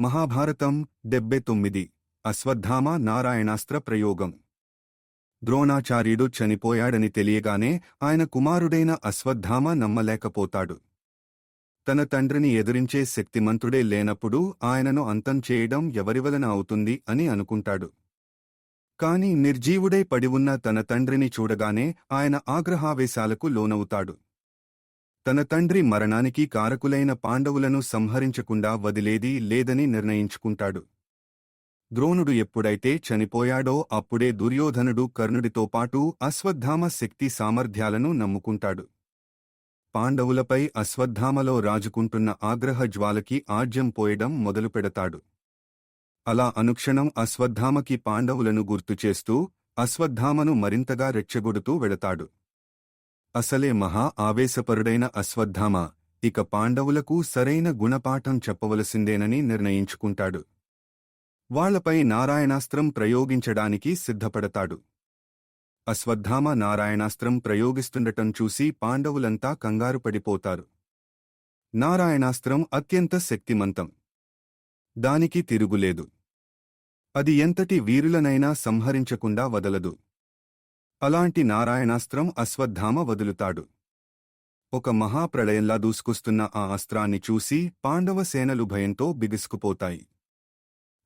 మహాభారతం డెబ్బై తొమ్మిది. అశ్వత్థామ నారాయణాస్త్ర ప్రయోగం. ద్రోణాచార్యుడు చనిపోయాడని తెలియగానే ఆయన కుమారుడైన అశ్వత్థామ నమ్మలేకపోతాడు. తన తండ్రిని ఎదిరించే శక్తిమంతుడే లేనప్పుడు ఆయనను అంతం చేయడం ఎవరివలన అవుతుంది అని అనుకుంటాడు. కాని నిర్జీవుడై పడివున్న తన తండ్రిని చూడగానే ఆయన ఆగ్రహావేశాలకు లోనవుతాడు. తన తండ్రి మరణానికి కారకులైన పాండవులను సంహరించకుండా వదిలేది లేదని నిర్ణయించుకుంటాడు. ద్రోణుడు ఎప్పుడైతే చనిపోయాడో అప్పుడే దుర్యోధనుడు కర్ణుడితో పాటు అశ్వత్థామ శక్తి సామర్థ్యాలను నమ్ముకుంటాడు. పాండవులపై అశ్వత్థామలో రాజుకుంటున్న ఆగ్రహ జ్వాలకి ఆజ్యం పోయడం మొదలుపెడతాడు. అలా అనుక్షణం అశ్వత్థామకి పాండవులను గుర్తుచేస్తూ అశ్వత్థామను మరింతగా రెచ్చగొడుతూ వెళతాడు. అసలే మహా ఆవేశపరుడైన అశ్వత్థామ. ఇక పాండవులకు సరైన గుణపాఠం చెప్పవలసిందేనని నిర్ణయించుకుంటాడు. వాళ్ళపై నారాయణాస్త్రం ప్రయోగించడానికి సిద్ధపడతాడు. అశ్వత్థామ నారాయణాస్త్రం ప్రయోగిస్తుండటం చూసి పాండవులంతా కంగారు పడిపోతారు. నారాయణాస్త్రం అత్యంత శక్తిమంతం. దానికి తిరుగులేదు. అది ఎంతటి వీరులనైనా సంహరించకుండా వదలదు. అలాంటి నారాయణాస్త్రం అశ్వత్థామ వదులుతాడు. ఒక మహాప్రళయంలా దూసుకొస్తున్న ఆ అస్త్రాన్ని చూసి పాండవ సేనలు భయంతో బిగుసుకుపోతాయి.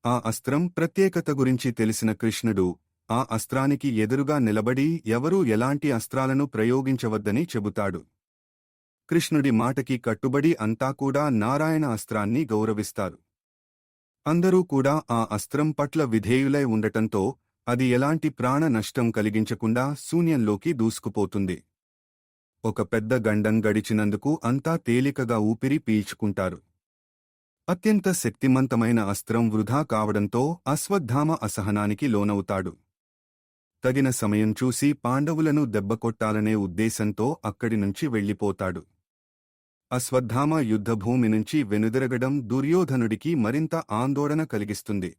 ఆ అస్త్రం ప్రత్యేకత గురించి తెలిసిన కృష్ణుడు ఆ అస్త్రానికి ఎదురుగా నిలబడి ఎవరూ ఎలాంటి అస్త్రాలను ప్రయోగించవద్దని చెబుతాడు. కృష్ణుడి మాటకి కట్టుబడి అంతా కూడా నారాయణ అస్త్రాన్ని గౌరవిస్తారు. అందరూ కూడా ఆ అస్త్రం పట్ల విధేయులై ఉండటంతో అది ఎలాంటి ప్రాణ నష్టం కలిగించకుండా శూన్యంలోకి దూసుకుపోతుంది. ఒక పెద్ద గండం గడిచినందుకు అంతా తేలికగా ఊపిరి పీల్చుకుంటారు. అత్యంత శక్తిమంతమైన అస్త్రం వృధా కావడంతో అశ్వత్థామ అసహనానికి లోనవుతాడు. తగిన సమయం చూసి పాండవులను దెబ్బకొట్టాలనే ఉద్దేశంతో అక్కడి నుంచి వెళ్ళిపోతాడు. అశ్వత్థామ యుద్ధభూమి నుంచి వెనుదిరగడం దుర్యోధనుడికి మరింత ఆందోళన కలిగిస్తుంది.